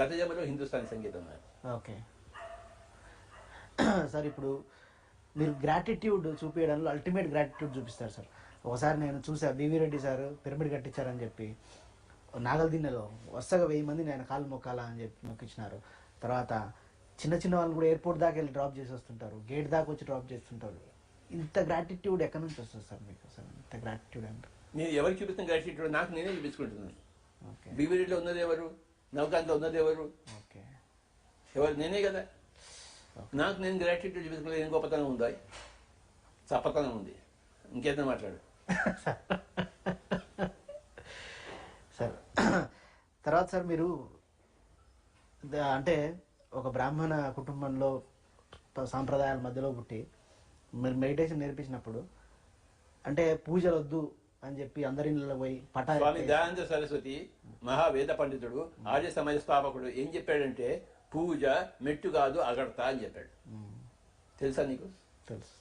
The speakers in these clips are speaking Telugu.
గత జన్మలో హిందుస్థానీ సంగీతం. ఓకే. సార్ ఇప్పుడు మీరు గ్రాటిట్యూడ్ చూపించడంలో అల్టిమేట్ గ్రాటిట్యూడ్ చూపిస్తారు సార్. ఒకసారి నేను చూసా బివి రెడ్డి సార్ పిరమిడ్ కట్టించారని చెప్పి నాగల్దిన్నెలో వరుసగా వెయ్యి మంది నేను కాలు మొక్కాలా అని చెప్పి మొక్కించినారు. తర్వాత చిన్న చిన్న వాళ్ళు కూడా ఎయిర్పోర్ట్ దాకా వెళ్ళి డ్రాప్ చేసి వస్తుంటారు గేట్ దాకా వచ్చి డ్రాప్ చేస్తుంటారు ఇంత గ్రాటిట్యూడ్ ఎక్కడి నుంచి వస్తుంది సార్ మీకు అసలు? ఇంత గ్రాటిట్యూడ్ అంటే? నేను ఎవరికి చూపిస్తున్న గ్రాట్యూడ్ నాకు నేనే చూపించుకుంటున్నాను. ఓకే. బీవీడీలో ఉన్నది ఎవరు? నవకాంత్లో ఉన్నది ఎవరు ఓకే ఎవరు నేనే కదా నాకు నేను గ్రాట్యూడ్ చూపించుకునే ఏం గొప్పతనం ఉందా చప్పతనం ఉంది ఇంకేదైనా మాట్లాడు సార్ తర్వాత సార్ మీరు అంటే ఒక బ్రాహ్మణ కుటుంబంలో సాంప్రదాయాల మధ్యలో పుట్టి మీరు మెడిటేషన్ నేర్పించినప్పుడు అంటే పూజలు వద్దు అని చెప్పి అందరి ఇళ్ళలో పోయి పటా స్వామి దయానంద సరస్వతి మహావేద పండితుడు ఆర్య సమాజ స్థాపకుడు ఏం చెప్పాడంటే పూజ మెట్టు కాదు అగడతా అని చెప్పాడు. తెలుసా నీకు? తెలుసు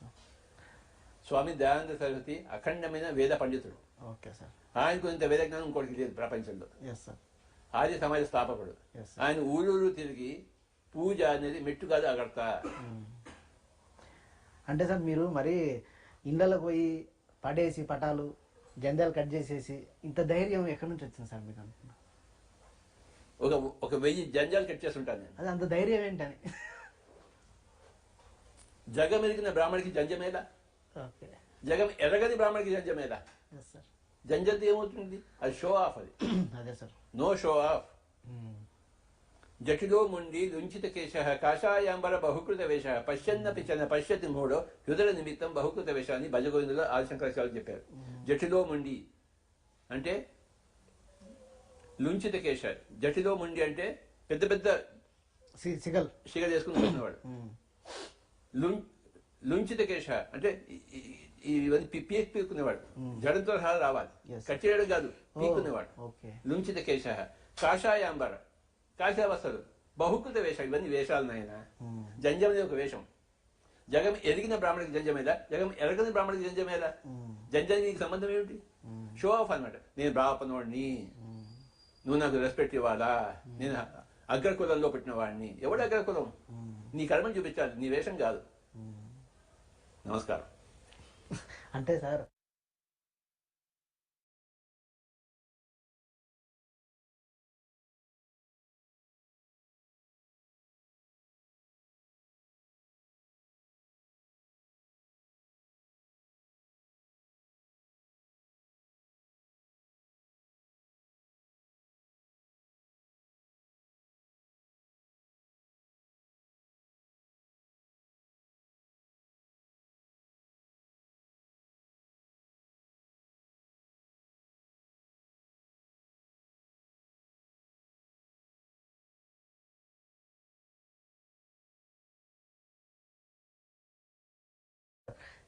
స్వామి దయానంద సరస్వతి అఖండమైన వేద పండితుడు. Okay sir. ఆయనకు ఇంత వేద జ్ఞానం ఇంకోటికి లేదు ప్రపంచంలో. ఎస్ సార్ ఆర్య సమాజ స్థాపకుడు. ఆయన ఊరూరు తిరిగి పూజ అనేది మెట్టు కాదు అగడతా అంటే సార్ మీరు మరి ఇళ్ళకి పోయి పడేసి పటాలు జంధ్యాలు కట్ చేసేసి ఇంత ధైర్యం ఎక్కడి నుంచి వచ్చింది సార్ మీకు అనుకున్నా ఒక ఒక వెయ్యి జంజాలు కట్ చేస్తుంటాను నేను. అది అంత ధైర్యం ఏంటని? జగం ఎరిగిన బ్రాహ్మడికి జంజమేలా ఓకే. జగం ఎరగని జంజమేలా ఎస్ సార్ జంజంతో ఏమవుతుంది? అది షో ఆఫ్ అది. అదే సార్ నో షో ఆఫ్ జటిలో ముండి లుంచిత కేశ కాషాయాంబర బహుకృత వేష పశ్చన్నపి చన పశ్యతి మూడో హృదయ నిమిత్తం బహుకృత వేష అని భజగోవిందులో ఆదిశంకరాచార్యులు చెప్పారు. జటిలో ముండి అంటే లుంచిత కేశ జటిలో ముండి అంటే పెద్ద పెద్ద సిగల్. శిగ చేసుకుని వచ్చినవాడు లుంచిత కేశ అంటే ఇవన్నీ పీక్ పీక్కునేవాడు. జడంతో రావాలి. కట్ చేయడం కాదు పీక్కునేవాడు. లుంచిత కేశ కాషాయాంబర కాషావస్థలు బహుకృత వేష ఇవన్నీ వేషాలు నాయన. జంజం అనేది ఒక వేషం. జగం ఎరిగిన బ్రాహ్మణికి జంజమేదా జగం ఎరగని బ్రాహ్మణికి జంజమేదా. జంజానికి సంబంధం ఏమిటి. షో ఆఫ్ అన్నమాట. నేను బ్రాహ్మణుడిని. నువ్వు నాకు రెస్పెక్ట్ ఇవ్వాలా? నేను అగ్రకులంలో పెట్టిన వాడిని. ఎవడు అగ్రకులం. నీ కర్మని చూపించాలి. నీ వేషం కాదు. నమస్కారం. అంటే సార్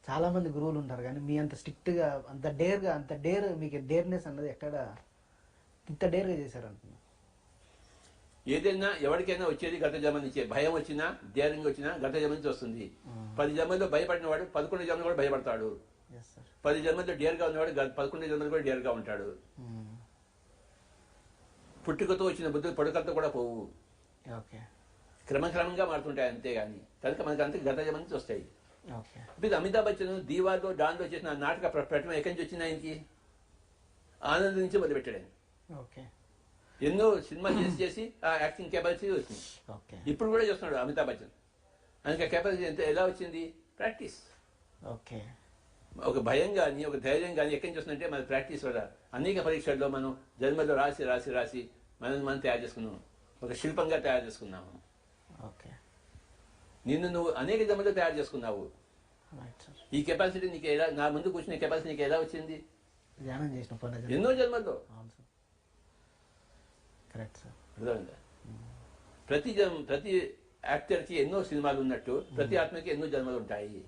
చాలా మంది గురువులు ఉంటారు కానీ మీ అంత స్ట్రిక్ట్గా అంత డేర్గా అంత డేర్ మీకు డేర్నెస్ అన్నది ఎక్కడ ఇంత డేర్గా చేశారు అంటున్నా ఏదైనా ఎవరికైనా వచ్చేది గత జన్మ నుంచే భయం వచ్చినా ధైర్యం వచ్చినా గత జన్మ నుంచి వస్తుంది. పది జన్మల్లో భయపడిన వాడు పదకొండు జన్మలు కూడా భయపడతాడు. పది జన్మల్లో డేర్గా ఉన్నవాడు పదకొండు జన్మలు కూడా డేర్గా ఉంటాడు. పుట్టుకతో వచ్చిన బుద్ధులు పడుకలతో కూడా పోవు. ఓకే. క్రమక్రమంగా మారుతుంటాయి అంతేగాని కనుక మనకి అంతే గత జన్మ నుంచి వస్తాయి. ఇప్పుడు అమితాబ్ బచ్చన్ దీవాలో డాన్లో చేసిన నాటక ప్ర- ప్రకటన ఎక్కడి నుంచి వచ్చింది ఆయనకి? ఆనందం నుంచి మొదలుపెట్టాడు ఆయన. ఎన్నో సినిమా చేసి చేసి ఆ యాక్టింగ్ కెపాసిటీ వచ్చింది. ఇప్పుడు కూడా చేస్తున్నాడు అమితాబ్ బచ్చన్ ఆయనకి ఆ కెపాసిటీ ఎంత ఎలా వచ్చింది? ప్రాక్టీస్ ఓకే ఒక భయం కానీ ఒక ధైర్యం కానీ ఎక్కడి నుంచి వస్తుందంటే మన ప్రాక్టీస్ వల్ల. అనేక పరీక్షల్లో మనం జన్మలో రాసి రాసి రాసి మనం మనం తయారు చేసుకున్నాం. ఒక శిల్పంగా తయారు చేసుకున్నాము. నిన్ను నువ్వు అనేక జన్మలో తయారు చేసుకున్నావు. ఈ కెపాసిటీ నీకు ఎలా నా ముందు కూర్చునే కెపాసిటీ నీకు ఎలా వచ్చింది? ధ్యానం చేసిన పని ఎన్నో జన్మల్లో. కరెక్ట్ సార్ అర్థమైందా? ప్రతి జన్మ ప్రతి యాక్టర్కి ఎన్నో సినిమాలు ఉన్నట్టు ప్రతి ఆత్మకి ఎన్నో జన్మలు ఉంటాయి.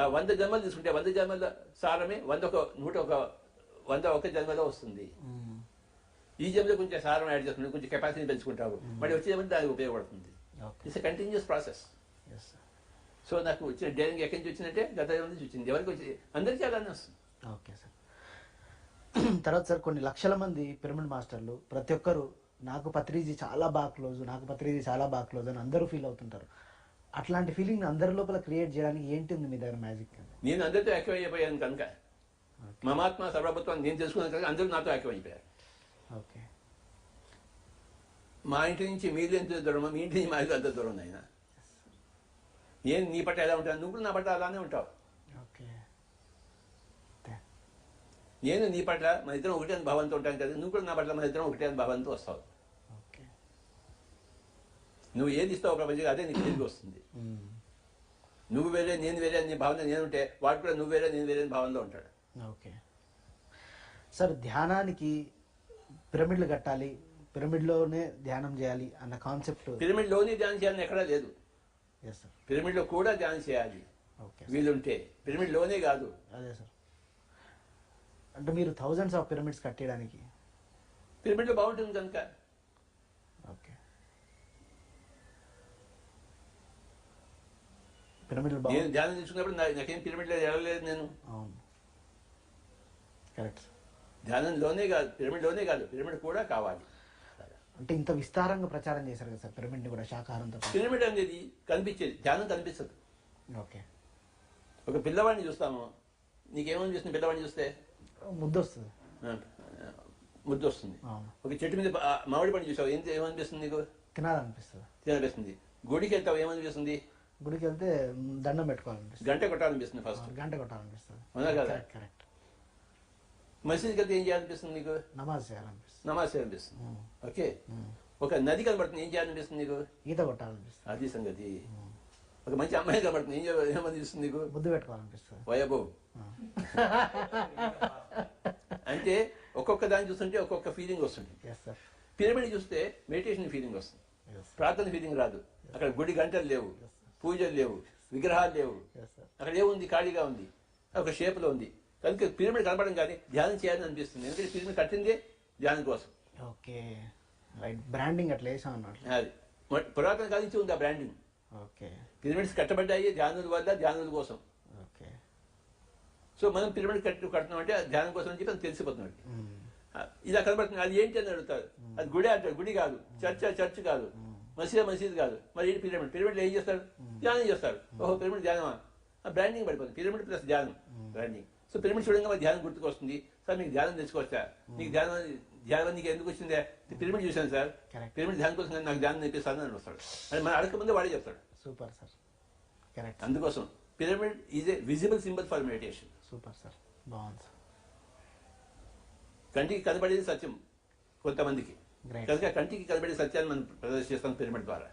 ఆ వంద జన్మలు తీసుకుంటే వంద జన్మల సారమే వంద ఒక నూట ఒక వంద ఒక జన్మలో వస్తుంది. ఈ జన్మలో కొంచెం సారం యాడ్ చేసుకుంటే కొంచెం కెపాసిటీ పెంచుకుంటావు. మళ్ళీ వచ్చే జన్మ దానికి ఉపయోగపడుతుంది. Okay it's continuous process so నాకు వచ్చిన డేరింగ్ ఎక్కడి నుంచి వచ్చిందంటే గత నుంచి వచ్చింది. ఎవరికి వచ్చింది? అందరికీ అలానే వస్తుంది. ఓకే సార్ తర్వాత సార్ కొన్ని లక్షల మంది పిరమిడ్ మాస్టర్లు ప్రతి ఒక్కరు నాకు పత్రిజీ చాలా బాగా క్లోజ్ నాకు పత్రిజీ చాలా బాగా క్లోజ్ అని అందరూ ఫీల్ అవుతుంటారు. అట్లాంటి ఫీలింగ్ అందరి లోపల క్రియేట్ చేయడానికి ఏంటి ఉంది మీ దగ్గర మ్యాజిక్? నేను అందరితో యాక్టివ్ అయిపోయాను కనుక. మమాత్మ సర్వభత్వం నేను తెలుసుకున్నాను కనుక అందరూ నాతో యాక్టివ్ అయిపోయారు. ఓకే మా ఇంటి నుంచి మీరు ఎంత దూరం మీ ఇంటి నుంచి మా ఇల్లు అంత దూరం ఆయన నేను నీ పట్ల ఎలా ఉంటాను నువ్వు నా పట్ల అలానే ఉంటావు. ఓకే. నేను నీ పట్ల మన ఇద్దరం ఒకటే అని భావంతో ఉంటాను కదా నువ్వు కూడా నా పట్ల మన ఇద్దరం ఒకటే అని భావంతో వస్తావు. ఓకే. నువ్వు ఏది ఇస్తావు ప్రపంచం అదే నీకు తిరిగి వస్తుంది. నువ్వు వేరే నేను వేరే అని భావన నేను ఉంటే వాడు కూడా నువ్వు వేరే నేను వేరే భావనలో ఉంటాడు. ఓకే. సార్ ధ్యానానికి పిరమిడ్లు కట్టాలి పిరమిడ్లోనే ధ్యానం చేయాలి అన్న కాన్సెప్ట్. పిరమిడ్లోని ధ్యానం చేయాలని ఎక్కడా లేదు. పిరమిడ్లో కూడా ధ్యానం చేయాలి. ఓకే వీలుంటే. పిరమిడ్లోనే కాదు. అదే సార్ అంటే మీరు థౌజండ్స్ ఆఫ్ పిరమిడ్స్ కట్టేయడానికి. పిరమిడ్లో బాగుంటుంది కనుక. ఓకే పిరమిడ్లు నేను ధ్యానం తీసుకున్నప్పుడు నాకేం పిరమిడ్లో వెళ్ళలేదు నేను. అవును. కరెక్ట్ ధ్యానంలోనే కాదు పిరమిడ్లోనే కాదు. పిరమిడ్ కూడా కావాలి. అంటే ఇంత విస్తారంగా ప్రచారం చేశారు కదా సార్ పిరమిడ్ని కూడా శాకాహారంతో. పిరమిడ్ అనేది కనిపించేది ధ్యానం కనిపిస్తుంది. ఓకే. ఒక పిల్లవాడిని చూస్తాము. నీకేమనిపిస్తుంది పిల్లవాడిని చూస్తే? ముద్ద వస్తుంది ముద్దు వస్తుంది ఒక చెట్టు మీద మామిడి పండు చూసావు ఏం ఏమనిపిస్తుంది నీకు? తినాలనిపిస్తుంది. తిననిపిస్తుంది గుడికి వెళ్తావు ఏమనిపిస్తుంది? గుడికి వెళ్తే దండం పెట్టుకోవాలనిపిస్తుంది. గంట కొట్టాలనిపిస్తుంది ఫస్ట్ గంట కొట్టాలనిపిస్తుంది. అవునా కదా? Correct correct. మసీద్కి వెళ్తే ఏం చేయాలనిపిస్తుంది నీకు? నమాజ్ చేయాలనిపిస్తుంది. నమాజ్ చేయాలనిపిస్తుంది. మ్, ఓకే. ఒక నది కనబడుతుంది ఏం చేయాలనిపిస్తుంది నీకు? ఈత కొట్టాలనిపిస్తుంది. అది సంగతి. ఒక మంచి అమ్మాయి కనబడుతుంది ఏం చేయాలి ఏమనిపిస్తుంది నీకు? ముద్దు పెట్టుకోవాలనిపిస్తుంది. వయబో. అంటే ఒక్కొక్క దాన్ని చూస్తుంటే ఒక్కొక్క ఫీలింగ్ వస్తుంది. పిరమిడ్ చూస్తే మెడిటేషన్ ఫీలింగ్ వస్తుంది. ప్రార్థన ఫీలింగ్ రాదు. అక్కడ గుడి గంటలు లేవు పూజలు లేవు విగ్రహాలు లేవు. అక్కడ ఏముంది? ఖాళీగా ఉంది. ఒక షేప్లో ఉంది. కనుక పిరమిడ్ కనపడం కానీ ధ్యానం చేయాలని అనిపిస్తుంది. ఎందుకంటే పిరమిడ్ కట్టిందే ధ్యానం కోసం. ఓకే. రైట్ బ్రాండింగ్ అట్లా వేసాం అన్నట్లు అది. పురాతన కాలం నుంచి ఉంది ఆ బ్రాండింగ్. ఓకే. పిరమిడ్స్ కట్టబడ్డాయి ధ్యానుల వల్ల ధ్యానుల కోసం. ఓకే. సో మనం పిరమిడ్ కట్టు కడుతున్నాం అంటే ధ్యానం కోసం అని చెప్పి అది తెలిసిపోతున్నాడు ఇలా కనబడుతుంది. అది ఏంటి అని అడుగుతారు. అది గుడి అంటారు. గుడి కాదు. చర్చ్ చర్చ్ కాదు. మసీద్ మసీద్ కాదు. మరి ఏంటి పిరమిడ్? పిరమిడ్లో ఏం చేస్తారు? ధ్యానం చేస్తారు. ఓహో పిరమిడ్ ధ్యానమా ఆ బ్రాండింగ్ పడిపోతుంది. పిరమిడ్ ప్లస్ ధ్యానం బ్రాండింగ్. సో పిరమిడ్ చూడంగా ధ్యానం గుర్తుకొస్తుంది. సార్ మీకు ధ్యానం తెచ్చుకోవచ్చా నీకు ధ్యానం ధ్యానం నీకు ఎందుకు వచ్చిందే పిరమిడ్ చూశాను సార్. పిరమిడ్ ధ్యానం కోసం నాకు ధ్యానం నేర్పిస్తాను అని వస్తాడు అది మన అడగకముందే వాడే చెప్తాడు సూపర్ సార్ కరెక్ట్ అందుకోసం pyramid is a visible symbol for meditation super sir బాగుంది సార్ కంటికి కనబడేది సత్యం కొంతమందికి. కనుక కంటికి కనబడే సత్యాన్ని మనం ప్రదర్శిస్తాం పిరమిడ్ ద్వారా.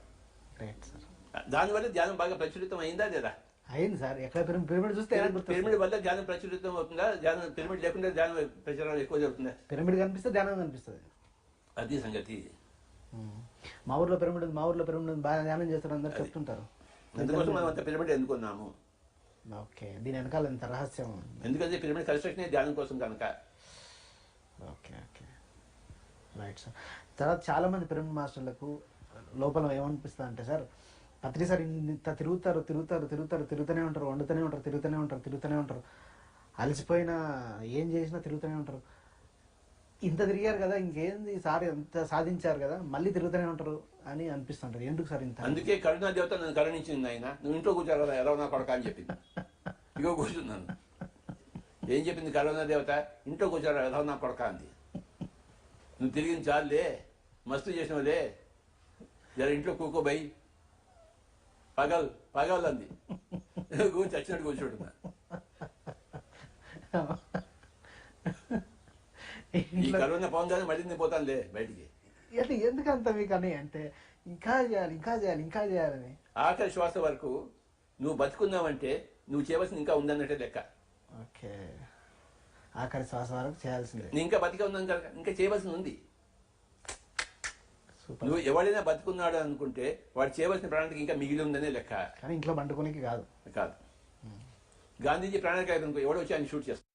దానివల్ల ధ్యానం బాగా ప్రచురితం అయిందా లేదా? అయింది సార్. ఎక్కడ పిరమిడ్ చూస్తే? పిరమిడ్ వల్ల ధ్యానం ప్రచురితం అవుతుందా? ధ్యానం పిరమిడ్ లేకుండా ధ్యానం ప్రచారం ఎక్కువ జరుగుతుందా? పిరమిడ్ కనిపిస్తే ధ్యానం కనిపిస్తుంది. అది సంగతి. మా ఊర్లో పిరమిడ్ మా ఊర్లో పిరమిడ్ బాగా ధ్యానం చేస్తారు అందరు చెప్తుంటారు. అందుకోసం మనం అంత పిరమిడ్ ఎన్నుకున్నాము ఓకే దీని వెనకాల ఎంత రహస్యం. ఎందుకంటే పిరమిడ్ కన్స్ట్రక్షన్ ధ్యానం కోసం కనుక. Okay okay. Right sir. తర్వాత చాలా మంది పిరమిడ్ మాస్టర్లకు లోపల ఏమనిపిస్తుంది అంటే సార్ పత్రి సార్ ఇంత తిరుగుతారు తిరుగుతారు తిరుగుతారు తిరుగుతూనే ఉంటారు వండుతూనే ఉంటారు తిరుగుతూనే ఉంటారు తిరుగుతూనే ఉంటారు. అలసిపోయినా ఏం చేసినా తిరుగుతూనే ఉంటారు. ఇంత తిరిగారు కదా ఇంకేంది? సార్ ఎంత సాధించారు కదా మళ్ళీ తిరుగుతూనే ఉంటారు అని అనిపిస్తుంటారు ఎందుకు సార్ ఇంత? అందుకే కరుణా దేవత నన్ను కరుణించింది ఆయన. నువ్వు ఇంట్లో కూర్చోరా ఎలా ఉన్నా కొడక అని చెప్పింది. ఇగో కూర్చున్నాను ఏం చెప్పింది కరుణా దేవత? ఇంట్లో కూర్చోరా ఎలా ఉన్నా కొడక అంది. నువ్వు తిరిగింది చాలులే మస్తు చేసినవులే. జర ఇంట్లో కూకోబై పగల్ పగల్ అంది కూర్చొని చచ్చినట్టు కూర్చుంటున్నా ఈ కరోనా పోగానే మళ్ళీ నేను పోతానులే బయటికి. అంటే ఎందుకంత మీకు అని అంటే ఇంకా చేయాలి ఇంకా చేయాలి ఇంకా చేయాలని. ఆఖరి శ్వాస వరకు నువ్వు బతుకున్నావంటే నువ్వు చేయవలసింది ఇంకా ఉందన్నట్టే లెక్క. ఓకే. ఆఖరి శ్వాస వరకు చేయాల్సిందే. ఇంకా బతికే కనుక ఇంకా చేయవలసింది ఉంది. నువ్వు ఎవడైనా బతుకున్నాడు అనుకుంటే వాడు చేయవలసిన ప్రాణానికి ఇంకా మిగిలి ఉందనే లెక్క. కానీ ఇంట్లో పండుకోనికి కాదు. కాదు. గాంధీజీ ప్రాణానికి ఎవడో వచ్చి ఆయన షూట్ చేస్తాడు.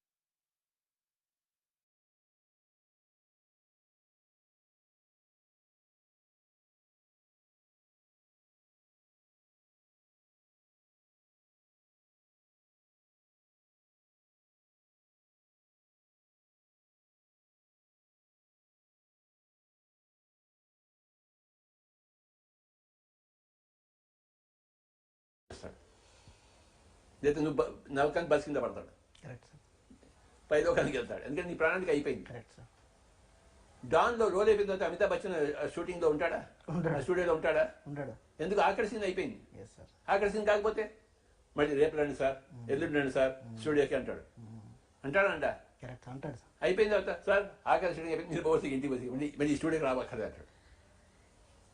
లేదా నువ్వు నవకాన్ని బస్ కింద పడతాడు. Correct sir. పైలోకానికి వెళ్తాడు. ఎందుకంటే నీ ప్రాణానికి అయిపోయింది. Correct sir. డాన్లో రోల్ అయిపోయిన తర్వాత అమితాబ్ బచ్చన్ షూటింగ్లో ఉంటాడా? స్టూడియోలో ఉంటాడా? ఉంటాడు. ఎందుకు? ఆఖరి సీన్ అయిపోయింది. ఆఖరి సీన్ కాకపోతే మళ్ళీ రేపు రండి సార్ ఎల్లుండి రండి సార్ స్టూడియోకి అంటాడు. అంటాడంట. కరెక్ట్ అంటాడు సార్. అయిపోయిన తర్వాత సార్ ఆఖరి షూటింగ్ అయిపోయింది మీరు పోసి ఇంటికి పోసి మళ్ళీ స్టూడియోకి రావక్కర్లేదు అంటాడు.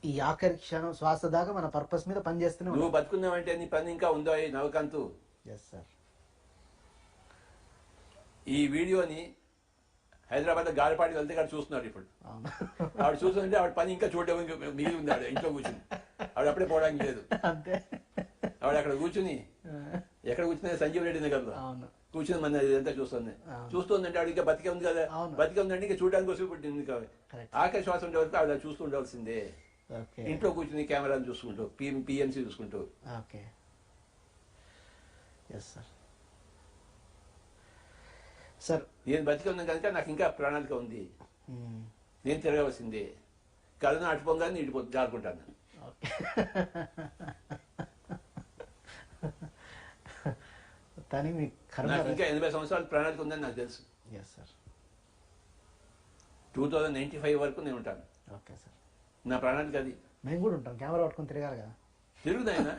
ఈ ఆఖరి క్షణం శ్వాస దాకా మన పర్పస్ మీద పని చేస్తూనే నువ్వు బతుకున్నావంటే నీ పని ఇంకా ఉందో నవకాంతు ఎస్ సార్ ఈ వీడియోని హైదరాబాద్లో గాలిపాటి వెళ్తే కాదు చూస్తున్నారు ఇప్పుడు. ఆవిడ చూస్తుంటే ఆవిడ పని ఇంకా చూడడం మిగిలి ఉంది ఆవిడ ఇంట్లో కూర్చుని ఆవిడ అప్పుడే పోవడానికి లేదు. అంతే. ఆవిడ అక్కడ కూర్చుని ఎక్కడ కూర్చున్నా సంజీవ్ రెడ్డి నగర్లో. అవును. కూర్చుని మన ఇదంతా చూస్తుంది. చూస్తుందంటే ఆవిడ ఇంకా బతికే ఉంది కదా. బతికే ఉందంటే ఇంకా చూడడానికి కోసం పుట్టింది కాదు ఆఖరి శ్వాస ఉండే వరకు ఆవిడ చూస్తూ ఉండవలసిందే ఓకే ఇంట్లో కూర్చుని కెమెరాను చూసుకుంటూ పిఎం పిఎంసీ చూసుకుంటూ. ఎస్ సార్ సార్ నేను బతికే ఉన్నాను కనుక నాకు ఇంకా ప్రణాళిక ఉంది. మ్మ్. నేను తిరగవలసిందే. కళ్ళను అటుపోగానే ఇటుపో జారుకుంటాను. కానీ మీ నాకు ఇంకా ఎనభై సంవత్సరాల ప్రణాళిక ఉందని నాకు తెలుసు. Yes sir two thousand ninety five వరకు నేను ఉంటాను. ఓకే సార్ నా ప్రణాళిక అది. మేము కూడా ఉంటాం. కెమెరా పట్టుకొని తిరగాలి కదా. తిరుగుదాయన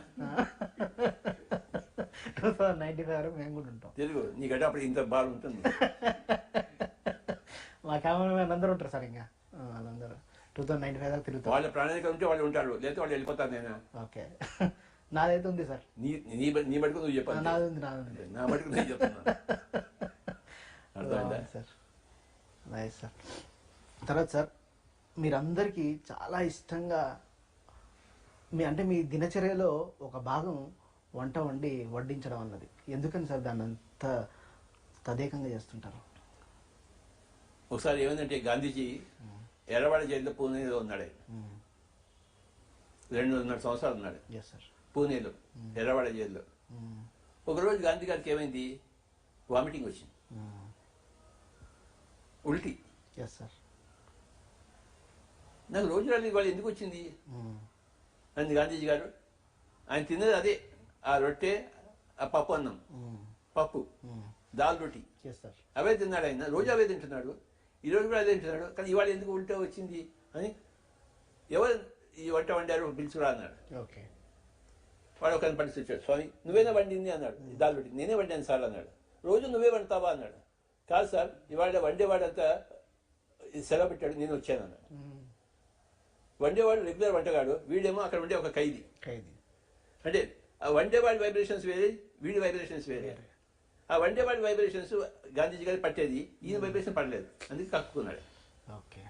టూ థౌసండ్ నైన్టీ ఫైవ్ వరకు మేము కూడా ఉంటాం. తిరుగు నీ గడ్డ అప్పుడు ఇంత బాగా ఉంటుంది. మా కెమెరా అందరూ ఉంటారు సార్ ఇంకా. వాళ్ళందరూ. టూ థౌసండ్ నైన్టీ ఫైవ్ దాకా తిరుగుతాం. వాళ్ళ ప్రణాళిక ఉంటే వాళ్ళు ఉంటారు. లేకపోతే వాళ్ళు వెళ్ళిపోతాను నేను? ఓకే. నాదైతే ఉంది సార్. నీ నీ నీ మటుకు నువ్వు చెప్పాలి నాది ఉంది నాది ఉంది నా మటుకు నేను చెప్తున్నాను అర్థమైందా? సార్. Nice sir. తర్వాత సార్ మీరందరికీ చాలా ఇష్టంగా మీ అంటే మీ దినచర్యలో ఒక భాగం వంట వండి వడ్డించడం అన్నది. ఎందుకని సార్ దాన్ని అంత తదేకంగా చేస్తుంటారు? ఒకసారి ఏమైందంటే గాంధీజీ ఎర్రవాడ జైల్లో పూణేలో ఉన్నాడు. ఆయన. రెండున్నర సంవత్సరాలు ఉన్నాడు. పూణేలో ఎర్రవాడ జైల్లో. ఒకరోజు గాంధీ గారికి ఏమైంది? వామిటింగ్ వచ్చింది. ఉల్టీ. నాకు రోజు రాలి వాళ్ళు ఎందుకు వచ్చింది? అంది గాంధీజీ గారు. ఆయన తిన్నది అదే ఆ రొట్టె ఆ పప్పు అన్నం. పప్పు దాల్ రొట్టి అవే తిన్నాడు ఆయన. రోజు అవే తింటున్నాడు. ఈ రోజు కూడా అదే తింటున్నాడు. కానీ ఇవాళ ఎందుకు ఉల్టా వచ్చింది అని ఎవరు ఈ వంట వండారు పిలుచురా అన్నాడు. ఓకే. వాడు ఒక పరిస్థితి వచ్చాడు స్వామి నువ్వేనా వండింది? అన్నాడు. దాల్ రొట్టి నేనే వండాను సార్ అన్నాడు. రోజు నువ్వే వండుతావా? అన్నాడు. కాదు సార్ ఇవాళ వండేవాడంతా సెలవు పెట్టాడు. నేను వచ్చాను అన్నాడు. వండేవాడు రెగ్యులర్ వంటగాడు వీడేమో అక్కడ ఉండే ఒక ఖైదీ. ఖైదీ. అంటే ఆ వండేవాడి వైబ్రేషన్స్ వేరే వీడి వైబ్రేషన్స్ వేరే. ఆ వండేవాడి వైబ్రేషన్స్ గాంధీజీ గారి పట్టేది ఈయన వైబ్రేషన్ పడలేదు. అందుకే కక్కున్నాడు ఓకే.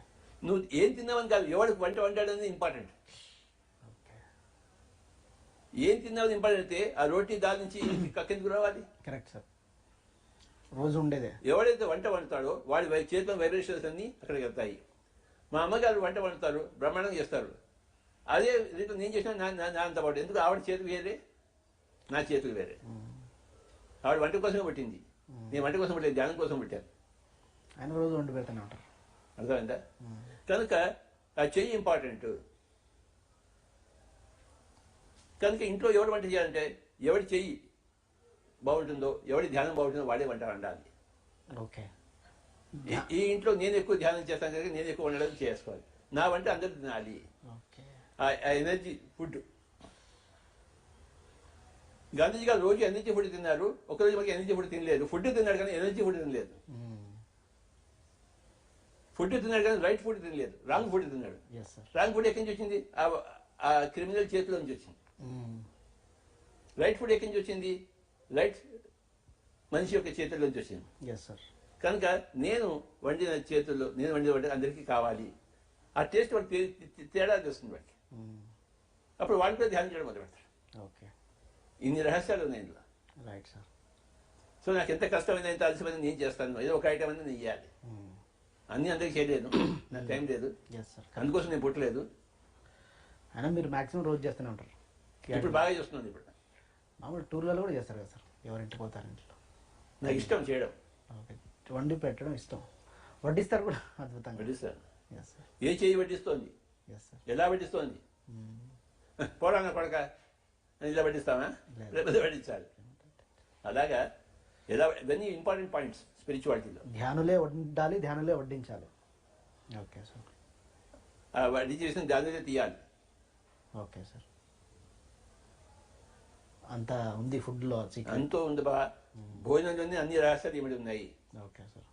నువ్వు ఏం తిన్నావని కాదు ఎవడికి వంట వండాడనేది ఇంపార్టెంట్ ఓకే. ఏం తిన్నావని ఇంపార్టెంట్ అయితే ఆ రోటీ దాని నుంచి కక్కెందుకు రావాలి? కరెక్ట్ సార్ రోజు ఉండేదే. ఎవడైతే వంట వండుతాడో వాడి చేతిలో వైబ్రేషన్స్ అన్ని అక్కడికి వెళ్తాయి. మా అమ్మగారు వంట వండుతారు బ్రహ్మాండంగా చేస్తారు. అదే రీతిలో నేను చేసిన నా నా- నా అంత పాటు. ఎందుకు ఆవిడ చేతులు వేరే నా చేతులు వేరే ఆవిడ వంట కోసమే పుట్టింది. నేను వంట కోసం పుట్టలేదు ధ్యానం కోసం పుట్టాను. ఆయన రోజు వండి పెడుతూనే ఉంటారు. అర్థమైందా? కనుక ఆ చెయ్యి ఇంపార్టెంట్. కనుక ఇంట్లో ఎవడు వంట చేయాలంటే ఎవడి చెయ్యి బాగుంటుందో ఎవడి ధ్యానం బాగుంటుందో వాడే వంట వండాలి. ఓకే. ఈ- ఇంట్లో నేను ఎక్కువ ధ్యానం చేస్తాను కనుక నేను ఎక్కువ వండడం చేసుకోవాలి. నా వంట అందరూ తినాలి ఆ ఎనర్జీ ఫుడ్ గాంధీజీ గారు రోజు ఎనర్జీ ఫుడ్ తిన్నారు. ఒకరోజు మనకి ఎనర్జీ ఫుడ్ తినలేదు. ఫుడ్ తిన్నాడు కానీ ఎనర్జీ ఫుడ్ తినలేదు. ఫుడ్ తిన్నాడు కానీ రైట్ ఫుడ్ తినలేదు. రాంగ్ ఫుడ్ తిన్నాడు. రాంగ్ ఫుడ్ ఎక్కడి నుంచి వచ్చింది? ఆ- క్రిమినల్ చేతిలో నుంచి వచ్చింది. రైట్ ఫుడ్ ఎక్కడి నుంచి వచ్చింది? రైట్ మనిషి యొక్క చేతుల్లో నుంచి వచ్చింది. కనుక నేను వండిన చేతుల్లో నేను వండిన వంట అందరికీ కావాలి. ఆ టేస్ట్ తే- తేడా తెలుస్తుంది వాడికి. అప్పుడు వాడికి కూడా ధ్యానం చేయడం మొదలు పెడతాడు ఓకే. ఇన్ని రహస్యాలు ఉన్నాయి ఇందులో. రైట్ సార్ సో నాకు ఎంత కష్టమైన ఎంత అలసిపోయినా నేను చేస్తాను. ఏదో ఒక ఐటమ్ అనేది నేను చేయాలి అన్ని అందరికీ చేయలేను నాకు టైం లేదు. అందుకోసం నేను పుట్టలేదు. అయినా మీరు మాక్సిమం రోజు చేస్తూనే ఉంటారు. ఇప్పుడు బాగా చేస్తున్నాను ఇప్పుడు. మామూలు టూర్లలో కూడా చేస్తారు కదా సార్ ఎవరింటికి పోతారు ఇంట్లో. నాకు ఇష్టం చేయడం. ఓకే వండి పెట్టడం ఇష్టం. వడ్డిస్తారు కూడా అద్భుతంగా. సార్ ఏ చేయి వడ్డిస్తోంది? ఎలా వడ్డిస్తోంది? పోరాన కొడక. అని ఇలా వడ్డిస్తామా. లేకపోతే వడ్డించాలి. అలాగా ఎలా ఇవన్నీ ఇంపార్టెంట్ పాయింట్స్ స్పిరిచువాలిటీలో ధ్యానులే వండాలి ధ్యానులే వడ్డించాలి. ఓకే సార్ వాడి చేసిన దానిలో తీయాలి. ఓకే సార్ అంత ఉంది ఫుడ్లో అంతో ఉంది బా. భోజనంలోనే అన్ని రహస్యాలు ఇమిడి ఉన్నాయి? Okay sir.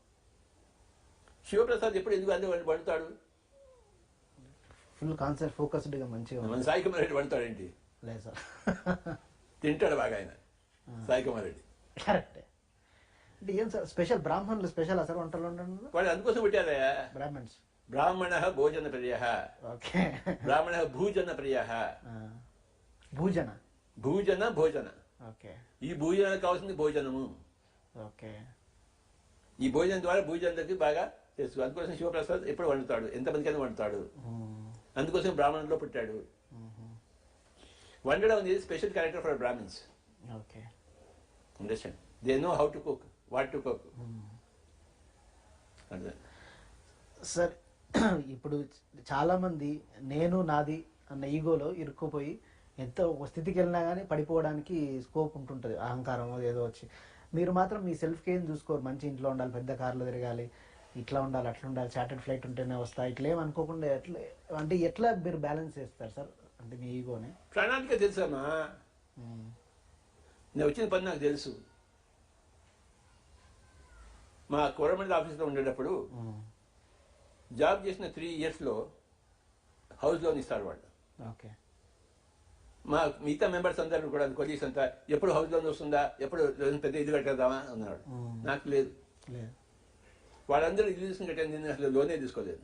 శివప్రసాద్ ఎప్పుడు ఎందుకు అదే వండుతాడు ఫుల్ కాన్సెప్ట్ ఫోకస్డ్గా మంచిగా మన సాయి కుమార్ రెడ్డి వండుతాడేంటి లేదు సార్. తింటాడు బాగా ఆయన. సాయి కుమార్ రెడ్డి. కరెక్టే అంటే ఏం సార్ స్పెషల్ బ్రాహ్మణులు స్పెషల్ సార్ వంటలు వండడంలో వాడు అందుకోసం పెట్టారయ్యా బ్రాహ్మణ్స్. బ్రాహ్మణ భోజన ప్రియ. ఓకే. బ్రాహ్మణ భూజన ప్రియ. భూజన. భూజన భోజన. ఓకే. ఈ భోజనానికి కావాల్సింది భోజనము. ఓకే. ఈ భోజనం ద్వారా భూజనులకి బాగా చేస్తూ అందుకోసం శివప్రసాద్ ఎప్పుడు వండుతాడు? ఎంతమందికైనా వండుతాడు. అందుకోసం బ్రాహ్మణుల్లో పుట్టాడు. వండడం అనేది special character for Brahmins okay. Understand they know how to cook what to cook sir ఇప్పుడు చాలా మంది నేను నాది అన్న ఈగోలో ఇరుక్కుపోయి ఎంత ఒక స్థితికి వెళ్ళినా కానీ పడిపోవడానికి స్కోప్ ఉంటుంటుంది. అహంకారం ఏదో వచ్చి. మీరు మాత్రం మీ సెల్ఫ్ కేర్ చూసుకోరు. మంచి ఇంట్లో ఉండాలి పెద్ద కార్లో తిరగాలి ఇట్లా ఉండాలి అట్లా ఉండాలి చార్టెడ్ ఫ్లైట్ ఉంటేనే వస్తా ఇట్లా అనుకోకుండా ఎట్లా అంటే ఎట్లా మీరు బ్యాలెన్స్ చేస్తారు సార్? అంటే మీ ఈగోని ప్రణాళిక తెలుసమ్మా నేను వచ్చిన పని నాకు తెలుసు. మా గవర్నమెంట్ ఆఫీస్లో ఉండేటప్పుడు జాబ్ చేసిన త్రీ ఇయర్స్లో హౌస్ లోన్ ఇస్తారు వాళ్ళు. ఓకే. మా మిగతా మెంబర్స్ అందరూ కూడా కొలీగ్స్ అంతా ఎప్పుడు హౌస్ లోన్ వస్తుందా ఎప్పుడు పెద్ద ఇల్లు కట్టేద్దామా అన్నాడు. నాకు లేదు. వాళ్ళందరూ ఇల్లు తీసుకుని కట్టాను నేను అసలు లోనే తీసుకోలేదు.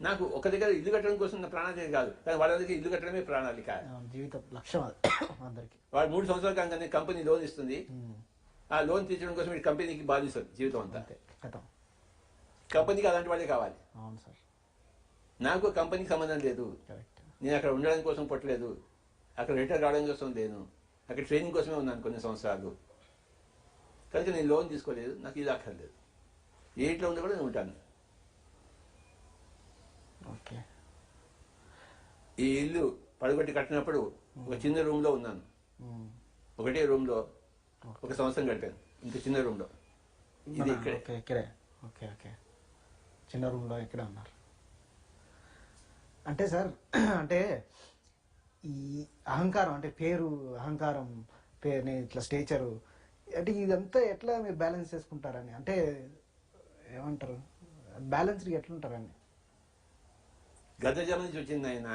నాకు ఒక దగ్గర ఇల్లు కట్టడం కోసం నా ప్రణాళిక కాదు కానీ వాళ్ళందరికీ ఇల్లు కట్టడమే ప్రణాళిక జీవితం లక్ష్యం అది అందరికి. వాడు మూడు సంవత్సరాల కాగానే కంపెనీ లోన్ ఇస్తుంది. ఆ లోన్ తీర్చడం కోసం ఈ కంపెనీకి బాధిస్తుంది జీవితం అంతా. కంపెనీకి అలాంటి వాళ్ళే కావాలి. అవును సార్. నాకు కంపెనీకి సంబంధం లేదు. నేను అక్కడ ఉండడం కోసం పుట్టలేదు. అక్కడ రిటైర్ కావడం కోసం లేను. అక్కడ ట్రైనింగ్ కోసమే ఉన్నాను కొన్ని సంవత్సరాలు. కనుక నేను లోన్ తీసుకోలేదు. నాకు ఇది అక్కర్లేదు. ఏ ఇంట్లో ఉండి కూడా నేను ఉంటాను. ఓకే. ఈ ఇల్లు పడగొట్టి కట్టినప్పుడు ఒక చిన్న రూమ్లో ఉన్నాను. ఒకటే రూమ్లో ఒక సంవత్సరం గడిపాను. ఇంత చిన్న రూమ్లో. ఇది ఇక్కడే. Okay okay. చిన్న రూమ్లో ఇక్కడే ఉన్నారు. అంటే సార్ అంటే ఈ అహంకారం అంటే పేరు అహంకారం పేరు ఇట్లా స్టేచరు అంటే ఇదంతా ఎట్లా మీరు బ్యాలెన్స్ చేసుకుంటారని? అంటే ఏమంటారు? బ్యాలెన్స్డ్ ఎట్లుంటారని? గద్దజమ నుంచి వచ్చింది ఆయన.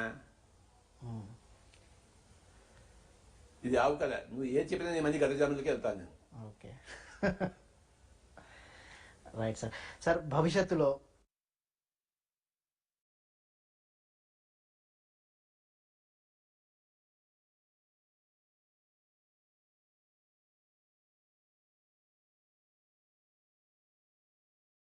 ఇది ఆవు కదా నువ్వు ఏం చెప్పినా నేను మంది గద్దజాములకి వెళ్తాను నేను ఓకే. Right sir. సార్ భవిష్యత్తులో